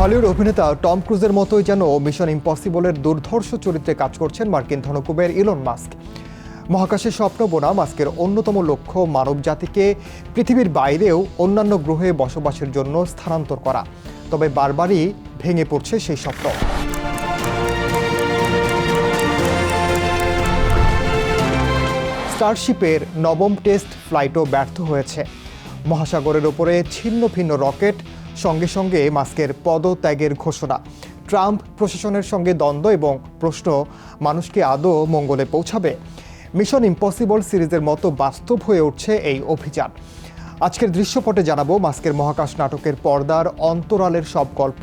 Hollywood অভিনেতা Tom ক্রুজের মতোই যেন মিশন ইম্পসিবলের দুর্ধর্ষ চরিত্রে কাজ করছেন মার্কিন ধনকুবের ইলন মাস্ক। মহাকাশের স্বপ্ন বোনা মাস্কের অন্যতম লক্ষ্য মানব জাতিকে পৃথিবীর বাইরেও অন্যান্য গ্রহে বসবাসের জন্য স্থানান্তর করা। তবে বারবারই ভেঙে পড়ছে সেই স্বপ্ন। স্টারশিপের নবম টেস্ট ফ্লাইটও ব্যর্থ হয়েছে। মহাসাগরের ওপরে ছিন্ন ভিন্ন রকেট সঙ্গে সঙ্গে মাস্কের পদত্যাগের ঘোষণা। ট্রাম্প প্রশাসনের সঙ্গে দ্বন্দ্ব এবং প্রশ্ন, মানুষকে আদৌ মঙ্গলে পৌঁছাবে? মিশন ইম্পসিবল সিরিজের মতো বাস্তব হয়ে উঠছে এই অভিযান। আজকের দৃশ্যপটে জানাব মাস্কের মহাকাশ নাটকের পর্দার অন্তরালের সব গল্প।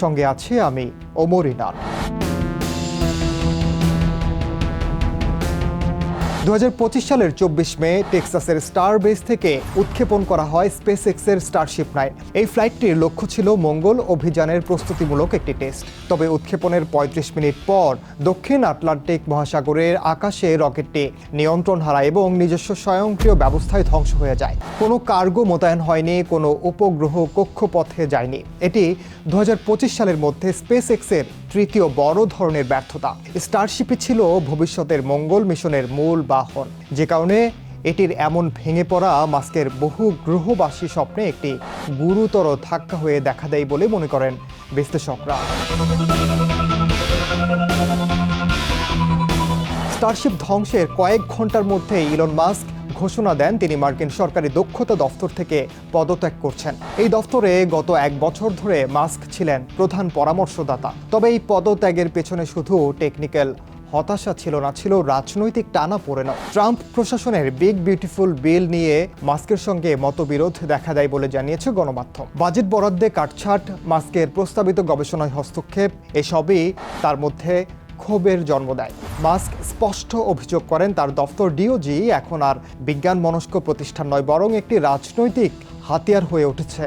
সঙ্গে আছে আমি ওমরিনাল দু হাজার পঁচিশ সালের চব্বিশ মে টেক্সাসের স্টার বেস থেকে উৎক্ষেপণ করা হয় স্পেস এক্সের স্টারশিপ নাইন এই ফ্লাইটটির লক্ষ্য ছিল মঙ্গল অভিযানের প্রস্তুতিমূলক একটি টেস্ট। তবে উৎক্ষেপণের ৩৫ মিনিট পর দক্ষিণ আটলান্টিক মহাসাগরের আকাশে রকেটটি নিয়ন্ত্রণ হারায় এবং নিজস্ব স্বয়ংক্রিয় ব্যবস্থায় ধ্বংস হয়ে যায়। কোনো কার্গো মোতায়েন হয়নি, কোনো উপগ্রহ কক্ষপথে যায়নি। এটি দু হাজার পঁচিশ সালের মধ্যে স্পেস এক্সের তৃতীয় বড় ধরনের ব্যর্থতা। স্টারশিপই ছিল ভবিষ্যতের মঙ্গল মিশনের মূল বাহন। যে কারণে এটির এমন ভেঙে পড়া মাস্কের বহু গ্রহবাসী স্বপ্নে একটি গুরুতর ধাক্কা হয়ে দেখা দেয় বলে মনে করেন বিশ্লেষকরা। স্টারশিপ ধ্বংসের কয়েক ঘণ্টার মধ্যে ইলন মাস্ক ঘোষণা দেন তিনি মার্কিন সরকারি দক্ষতা দফতর থেকে পদত্যাগ করছেন। এই দফতরে গত এক বছর ধরে মাস্ক ছিলেন প্রধান পরামর্শদাতা। তবে এই পদত্যাগের পেছনে শুধু টেকনিক্যাল হতাশা ছিল না, ছিল রাজনৈতিক টানা পড়ে পড়েন ট্রাম্প প্রশাসনের বিগ বিউটিফুল বিল নিয়ে মাস্কের সঙ্গে মতবিরোধ দেখা দেয় বলে জানিয়েছে গণমাধ্যম। বাজেট বরাদ্দে কাটছাট, মাস্কের প্রস্তাবিত গবেষণায় হস্তক্ষেপ, এসবই তার মধ্যে ক্ষোভের জন্ম দেয়। মাস্ক স্পষ্ট অভিযোগ করেন, তার দফতর ডিওজি এখন আর বিজ্ঞান মনস্ক প্রতিষ্ঠান নয়, বরং একটি রাজনৈতিক হাতিয়ার হয়ে উঠেছে।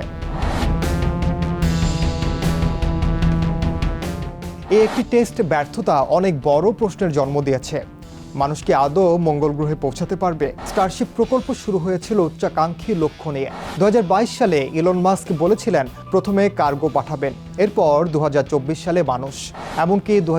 এই একটি টেস্ট ব্যর্থতা অনেক বড় প্রশ্নের জন্ম দিয়েছে। মানুষ কি আদৌ মঙ্গল গ্রহে পৌঁছাতে পারবে? স্টারশিপ প্রকল্প শুরু হয়েছিল উচ্চাকাঙ্ক্ষী লক্ষ্য নিয়ে। দু হাজার বাইশ সালে ইলন মাস্ক বলেছিলেন, প্রথমে কার্গো পাঠাবেন। এরপর দু হাজার চব্বিশ সালে মানুষ। এমনকি দু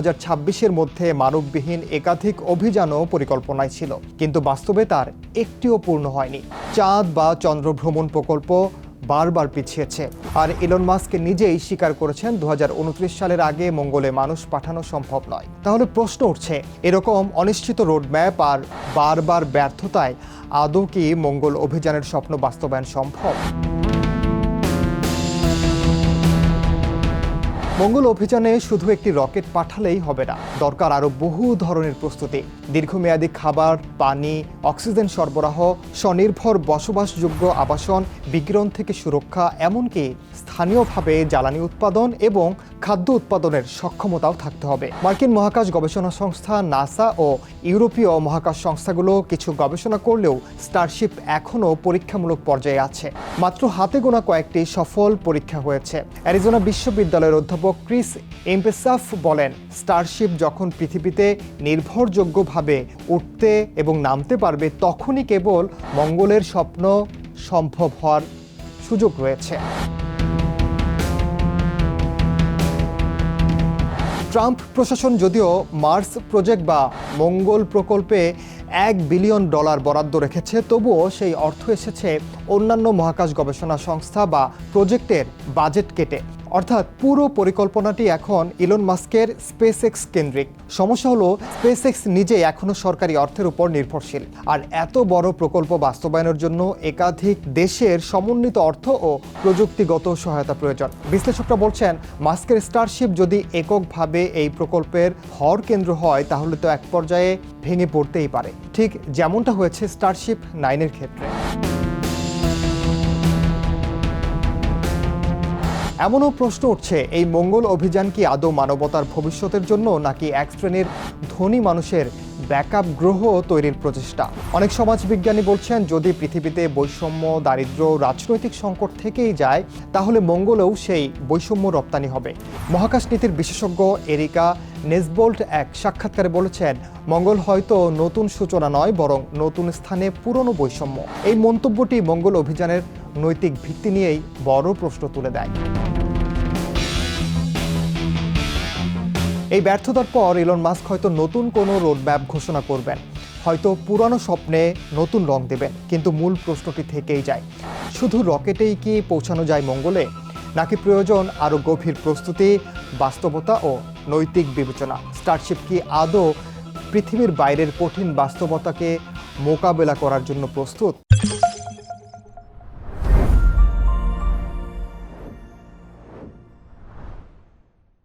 এর মধ্যে মানববিহীন একাধিক অভিযানও পরিকল্পনায় ছিল। কিন্তু বাস্তবে তার একটিও পূর্ণ হয়নি। চাঁদ বা চন্দ্র ভ্রমণ প্রকল্প বারবার পিছিয়েছে। আর ইলন মাস্ক নিজেই স্বীকার করেছেন দু হাজার উনত্রিশ সালের আগে মঙ্গলে মানুষ পাঠানো সম্ভব নয়। তাহলে প্রশ্ন উঠছে, এরকম অনিশ্চিত রোডম্যাপ আর বারবার ব্যর্থতায় আদৌ কি মঙ্গল অভিযানের স্বপ্ন বাস্তবায়ন সম্ভব? মঙ্গল অভিযানে শুধু একটি রকেট পাঠালেই হবে না, দরকার আরও বহু ধরনের প্রস্তুতি। দীর্ঘমেয়াদী খাবার, পানি, অক্সিজেন সরবরাহ, স্বনির্ভর বসবাসযোগ্য আবাসন, বিকিরণ থেকে সুরক্ষা, এমনকি স্থানীয়ভাবে জ্বালানি উৎপাদন এবং খাদ্য উৎপাদনের সক্ষমতাও থাকতে হবে। মার্কিন মহাকাশ গবেষণা সংস্থা, নাসা ও ইউরোপীয় মহাকাশ সংস্থাগুলো কিছু গবেষণা করলেও স্টারশিপ এখনও পরীক্ষামূলক পর্যায়ে আছে। মাত্র হাতে গোনা কয়েকটি সফল পরীক্ষা হয়েছে। অ্যারিজোনা বিশ্ববিদ্যালয়ের অধ্যাপক ক্রিস এমপেসাফ বলেন স্টারশিপ যখন পৃথিবীতে নির্ভরযোগ্যভাবে উঠতে এবং নামতে পারবে, তখনই কেবল মঙ্গলের স্বপ্ন সম্ভব হওয়ার সুযোগ রয়েছে। ট্রাম্প প্রশাসন যদিও মার্স প্রজেক্ট বা মঙ্গল প্রকল্পে এক বিলিয়ন ডলার বরাদ্দ রেখেছে, তবুও সেই অর্থ এসেছে অন্যান্য মহাকাশ গবেষণা সংস্থা বা প্রজেক্টের বাজেট কেটে। অর্থাৎ পুরো পরিকল্পনাটি এখন ইলন মাস্কের স্পেস এক্স কেন্দ্রিক। সমস্যা হলো স্পেস এক্স নিজে এখনও সরকারি অর্থের উপর নির্ভরশীল। আর এত বড় প্রকল্প বাস্তবায়নের জন্য একাধিক দেশের সমন্বিত অর্থ ও প্রযুক্তিগত সহায়তা প্রয়োজন। বিশ্লেষকরা বলছেন, মাস্কের স্টারশিপ যদি এককভাবে এই প্রকল্পের হর কেন্দ্র হয়, তাহলে তো এক পর্যায়ে ভেঙে পড়তেই পারে। ঠিক যেমনটা হয়েছে স্টারশিপ নাইনের ক্ষেত্রে। এমনও প্রশ্ন উঠছে, এই মঙ্গল অভিযান কি আদৌ মানবতার ভবিষ্যতের জন্য নাকি এক শ্রেণির ধনী মানুষের ব্যাকআপ গ্রহ তৈরির প্রচেষ্টা? অনেক সমাজবিজ্ঞানী বলছেন, যদি পৃথিবীতে বৈষম্য, দারিদ্র্য রাজনৈতিক সংকট থেকেই যায়, তাহলে মঙ্গলেও সেই বৈষম্য রপ্তানি হবে। মহাকাশ নীতির বিশেষজ্ঞ এরিকা নেসবোল্ট এক সাক্ষাৎকারে বলেছেন, মঙ্গল হয়তো নতুন সূচনা নয়, বরং নতুন স্থানে পুরনো বৈষম্য। এই মন্তব্যটি মঙ্গল অভিযানের নৈতিক ভিত্তি নিয়েই বড় প্রশ্ন তুলে দেয়। এই ব্যর্থতার পর ইলন মাস্ক হয়তো নতুন কোনো রোডম্যাপ ঘোষণা করবেন। হয়তো পুরানো স্বপ্নে নতুন রং দেবেন, কিন্তু মূল প্রশ্নটি থেকেই যায়। শুধু রকেটেই কি পৌঁছানো যায় মঙ্গলে? নাকি প্রয়োজন আরও গভীর প্রস্তুতি, বাস্তবতা ও নৈতিক বিবেচনা? স্টারশিপ কি আদৌ পৃথিবীর বাইরের কঠিন বাস্তবতাকে মোকাবেলা করার জন্য প্রস্তুত?